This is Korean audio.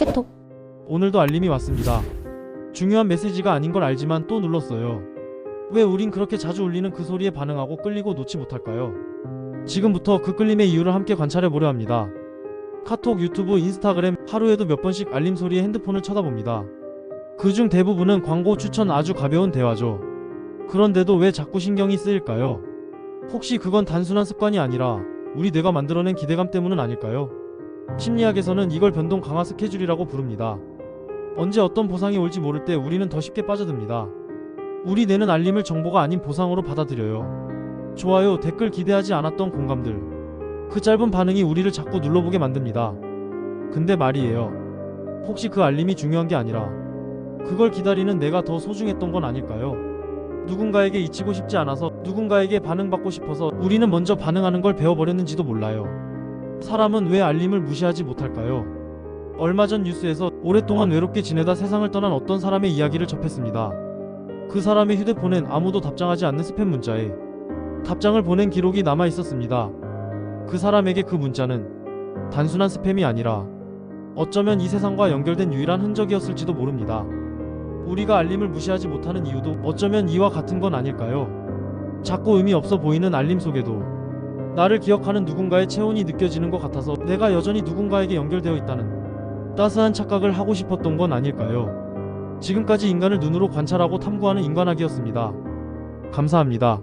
깨톡. 오늘도 알림이 왔습니다. 중요한 메시지가 아닌 걸 알지만 또 눌렀어요. 왜 우린 그렇게 자주 울리는 그 소리에 반응하고 끌리고 놓지 못할까요? 지금부터 그 끌림의 이유를 함께 관찰해 보려 합니다. 카톡, 유튜브, 인스타그램 하루에도 몇 번씩 알림 소리에 핸드폰을 쳐다봅니다. 그중 대부분은 광고 추천 아주 가벼운 대화죠. 그런데도 왜 자꾸 신경이 쓰일까요? 혹시 그건 단순한 습관이 아니라 우리 뇌가 만들어낸 기대감 때문은 아닐까요? 심리학에서는 이걸 변동 강화 스케줄이라고 부릅니다. 언제 어떤 보상이 올지 모를 때 우리는 더 쉽게 빠져듭니다. 우리 뇌는 알림을 정보가 아닌 보상으로 받아들여요. 좋아요, 댓글 기대하지 않았던 공감들. 그 짧은 반응이 우리를 자꾸 눌러보게 만듭니다. 근데 말이에요. 혹시 그 알림이 중요한 게 아니라 그걸 기다리는 내가 더 소중했던 건 아닐까요? 누군가에게 잊히고 싶지 않아서 누군가에게 반응받고 싶어서 우리는 먼저 반응하는 걸 배워버렸는지도 몰라요. 사람은 왜 알림을 무시하지 못할까요? 얼마 전 뉴스에서 오랫동안 외롭게 지내다 세상을 떠난 어떤 사람의 이야기를 접했습니다. 그 사람의 휴대폰엔 아무도 답장하지 않는 스팸 문자에 답장을 보낸 기록이 남아 있었습니다. 그 사람에게 그 문자는 단순한 스팸이 아니라 어쩌면 이 세상과 연결된 유일한 흔적이었을지도 모릅니다. 우리가 알림을 무시하지 못하는 이유도 어쩌면 이와 같은 건 아닐까요? 작고 의미 없어 보이는 알림 속에도 나를 기억하는 누군가의 체온이 느껴지는 것 같아서 내가 여전히 누군가에게 연결되어 있다는 따스한 착각을 하고 싶었던 건 아닐까요? 지금까지 인간을 눈으로 관찰하고 탐구하는 인간학이었습니다. 감사합니다.